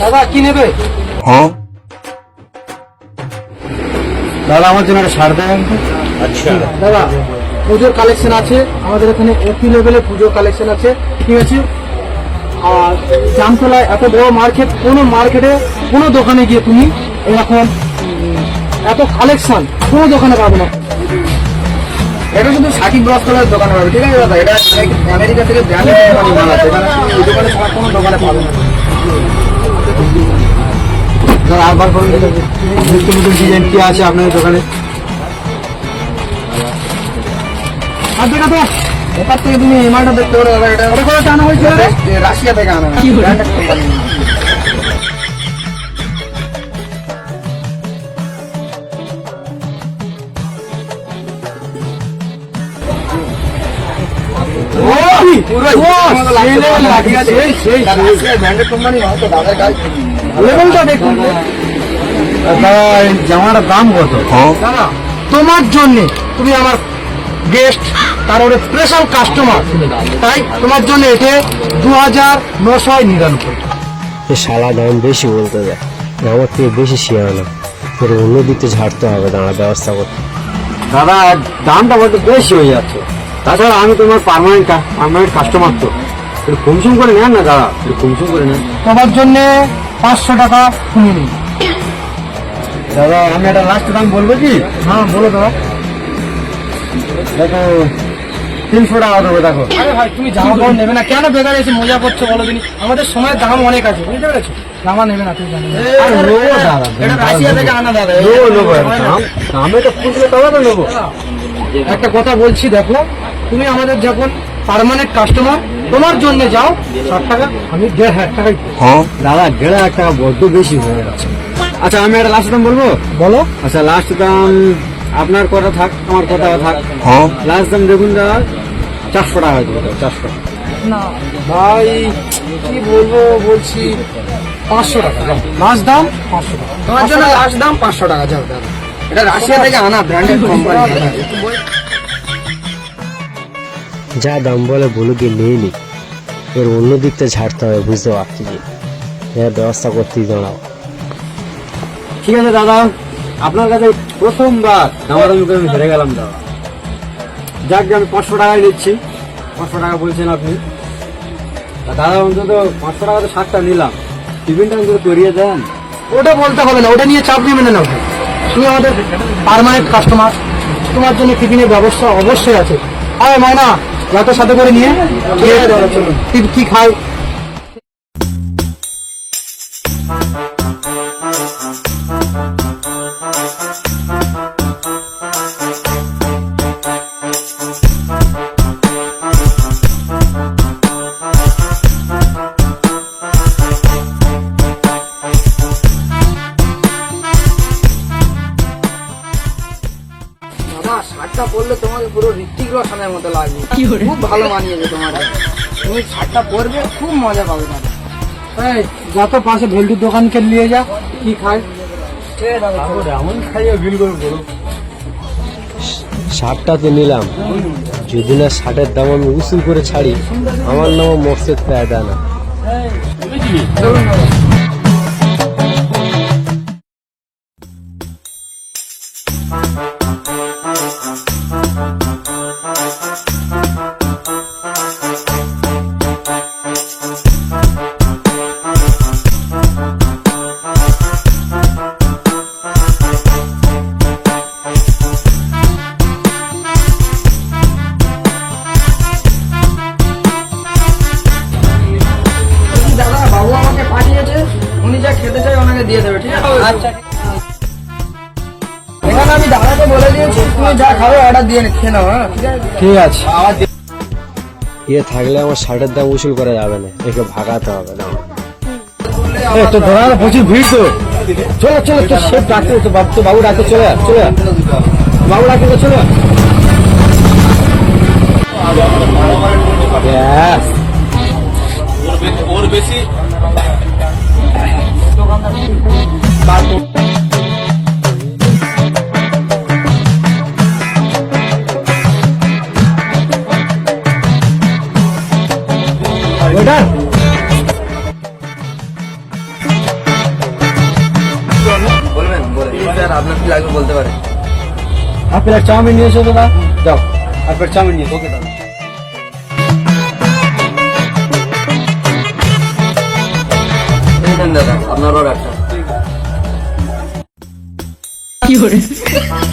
দাদা কি নেবে? হ্যাঁ? দাদা আমার জন্য একটা সার তো? আচ্ছা। দাদা পুজোর কালেকশন আছে। আমাদের এখানে একই লেভেলে পুজোর কালেকশন আছে। ঠিক আছে? আর জামতলায় এত বড় মার্কেট কোনো মার্কেটে কোনো দোকানে গিয়ে তুমি এরকম এত কালেকশন কোনো দোকানে পাবে না। এটা শুধু সাকিব ব্রস করার দোকানে পাবে। ঠিক আছে দাদা? এটা আমেরিকা থেকে ব্র্যান্ডেড কোম্পানি মাল আছে এই দোকানে কোনো দোকানে পাবে না। দাদা আবার বলুন নতুন নতুন ডিজাইন কি আছে আপনার দোকানে? আর দেখা তো এবার থেকে তুমি এই দেখতে পারো দাদা এটা ওটা করে টানা হয়েছিল রাশিয়া থেকে আনা ব্র্যান্ডেড এই দাম কত তোমার জন্য তুমি আমার গেস্ট তারপরে স্পেশাল কাস্টমার তাই তোমার জন্য এতে দু হাজার নশো নিরানব্বই শালা দাম বেশি বলতে যায় আমার থেকে বেশি শিয়ার না তোর অন্য দিকতে ঝাড়তে হবে দাঁড়া ব্যবস্থা করতে দাদা, দামটা বড্ড বেশি হয়ে যাচ্ছে। তাছাড়া আমি তোমার পার্মানেন্ট পার্মানেন্ট কাস্টমার তো। একটু কমসম করে নেন না দাদা একটু কমসম করে নেন। তোমার জন্য পাঁচশো টাকা তুমি নিন। দাদা আমি একটা লাস্ট দাম বলব কি? হ্যাঁ বলো দাদা। দেখো তিনশো টাকা দেবো দেখো। আরে ভাই তুমি জামা কাপড় নেবে না কেন বেকার এসে মজা করছ বলো দিনি? আমাদের সময়ের দাম অনেক আছে বুঝতে পেরেছ? জামা নেবে না তুমি দাম তো খুঁজলে তবে তো নেব। একটা কথা বলছি দেখো। তুমি আমাদের যখন পার্মানেন্ট কাস্টমার তোমার জন্য যাও ষাট টাকা আমি দেড় হাজার টাকাই দেবো। দাদা দেড় হাজার টাকা বড্ড বেশি হয়ে যাচ্ছে। আচ্ছা আমি একটা লাস্ট দাম বলব? বলো। আচ্ছা লাস্ট দাম আপনার কথা থাক আমার কথা থাক। লাস্ট দাম দেখুন দাদা চারশো টাকা দেবো চারশো টাকা। না। ভাই কি বলব বলছি পাঁচশো টাকা লাস্ট দাম পাঁচশো টাকা। তোমার জন্য লাস্ট দাম পাঁচশো টাকা যাও দাদা। এটা রাশিয়া থেকে আনা ব্র্যান্ডেড কোম্পানি যা দাম বলে বলুক নিয়ে নি এর অন্য দিকতে ঝাড়তে হবে বুঝতে পারছি যে এর ব্যবস্থা করতেই দাঁড়াও। ঠিক আছে দাদা। আপনার কাছে প্রথমবার দামাদামি করে আমি হেরে গেলাম দাদা। যাক আমি পাঁচশো টাকায় নিচ্ছি পাঁচশো টাকা বলছেন আপনি। দাদা অন্তত পাঁচশো টাকা তো শার্টটা নিলাম। টিফিনটা অন্তত করিয়ে দেন। ওটা বলতে হবে না ওটা নিয়ে চাপ নিয়ে মেনে নাও তুমি আমাদের পার্মানেন্ট কাস্টমার তোমার জন্য টিফিনের ব্যবস্থা অবশ্যই আছে। আরে ময়না যাতে সাথে করে নিয়ে খেয়ে কি কি পুরো মতো লাগবে। খুব ভালো মানিয়েছে তোমার। তুমি শার্টটা পরবে খুব মজা পাবে এই যা তো পাশে ভেলটুর দোকানকে নিয়ে যা কি খাই এমন খাইয়ে বিল করে বলো। শার্টটা তো নিলাম। যদি না শার্টের দাম আমি উসুল করে ছাড়ি আমার নাম মকসেদ পেয়দা না। আমি দাদাকে বলে দিয়েছি তুমি যা খাবে অর্ডার দিয়ে খেয়ে নাও হ্যাঁ? ঠিক আছে। ইয়ে থাকলে আমার শার্টের দাম উসুল করা যাবে না একে ভাগাতে হবে না? এই তো ধরা প্রচুর ভিড় তো। চলো চলো তো শেফ ডাকতে তো বাবু তো বাবু ডাকতে চলে আয়, চলে আয়। বাবু ডাকতে তো চলে. এক প্লেট চাউমিন নিয়ে এসো দাদা যাও এক প্লেট চাউমিন নিয়ে ওকে দাদা দাদা আপনার কি গেঞ্জির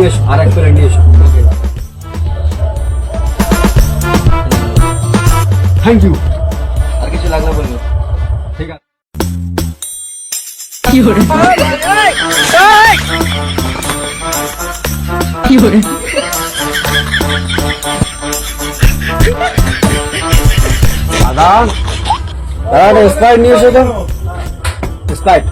নিয়ে এসো আর এক প্লেট নিয়ে এসো। থ্যাংক ইউ আর কিছু লাগলে বলব। ঠিক আছে। দাদা দাদা স্প্রাইট নিয়ে এসো তো। স্প্রাইট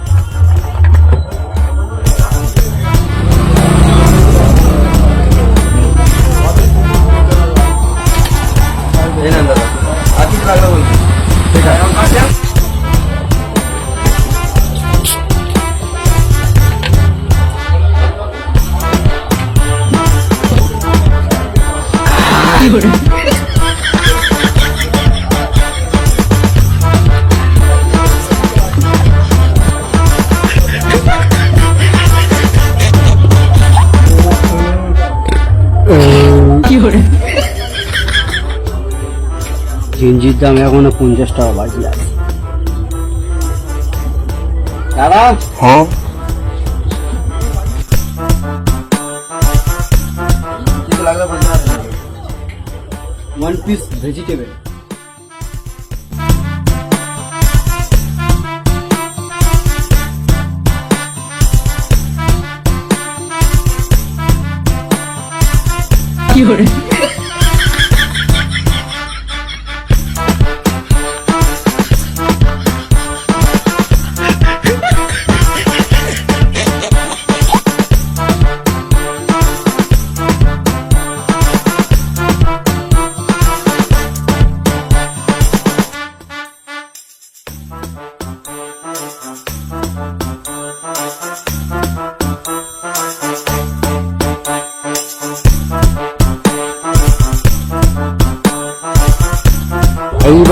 গেঞ্জির দাম এখনও পঞ্চাশ টাকা বাকি আছে। দাদা? হ্যাঁ? ওয়ান পিস ভেজিটেবল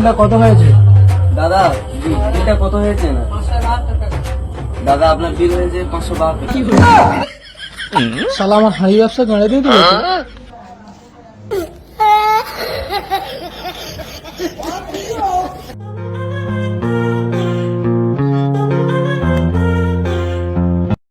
বিলটা কত হয়েছে? দাদা বিলটা কত হয়েছে? না দাদা আপনার বিল হয়েছে পাঁচশো বাহাত্তর। শালা আমার হাঁড়ি ব্যবসা গড়ে দিয়ে